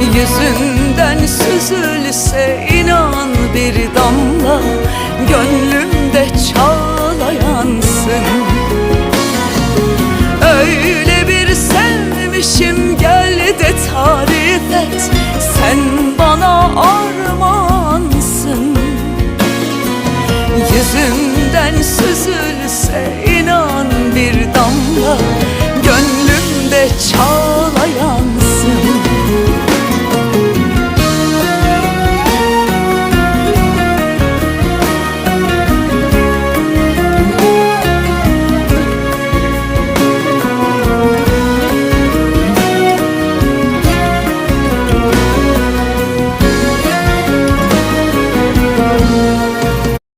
Yüzünden süzülse inan bir damla Gönlümde çağlayansın. Öyle bir sevmişim gel de tarif et Sen bana armağansın Yüzünden süzülse inan bir damla Gönlümde çağlayansın